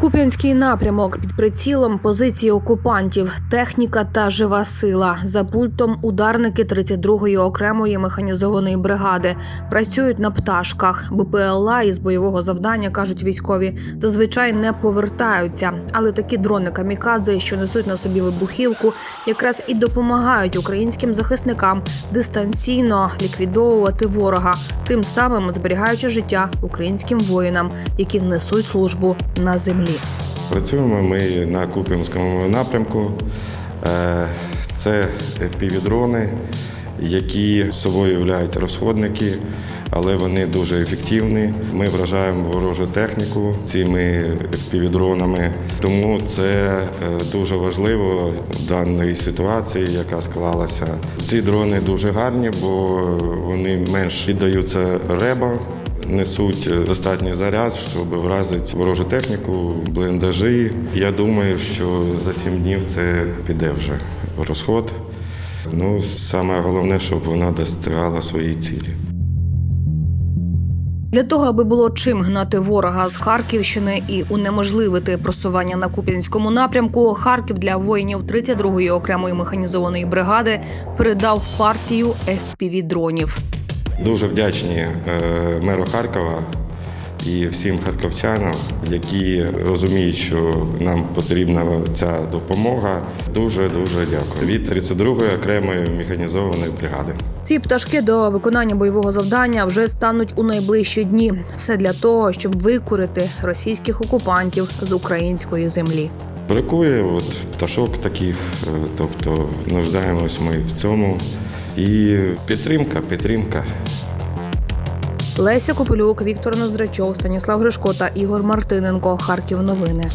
Куп'янський напрямок під прицілом позиції окупантів, техніка та жива сила. За пультом ударники 32-ї окремої механізованої бригади працюють на пташках. БПЛА із бойового завдання кажуть військові, зазвичай не повертаються. Але такі дрони камікадзе, що несуть на собі вибухівку, якраз і допомагають українським захисникам дистанційно ліквідовувати ворога, тим самим зберігаючи життя українським воїнам, які несуть службу на землі. Працюємо ми на Куп'янському напрямку. Е, Це FPV-дрони, які собою являють розходники, але вони дуже ефективні. Ми вражаємо ворожу техніку цими FPV-дронами. Тому це е, дуже важливо в даній ситуації, яка склалася. Ці дрони дуже гарні, бо вони менш піддаються реба несуть достатній заряд, щоб вразити ворожу техніку, бліндажі. Я думаю, що за сім днів це піде вже в розход. Ну, саме головне, щоб вона достигала своєї цілі. Для того, аби було чим гнати ворога з Харківщини і унеможливити просування на Куп'янському напрямку, Харків для воїнів 32-ї окремої механізованої бригади передав партію fpv дронів. Дуже вдячні е, меру Харкова і всім харківчанам, які розуміють, що нам потрібна ця допомога. Дуже дуже дякую. Від 32-ї окремої механізованої бригади. Ці пташки до виконання бойового завдання вже стануть у найближчі дні. Все для того, щоб викурити російських окупантів з української землі. Бракує от пташок таких, е, тобто нуждаємось ми в цьому. І підтримка, підтримка. Леся Копилюк, Віктор Ноздрачов, Станіслав Гришко та Ігор Мартиненко. Харків новини.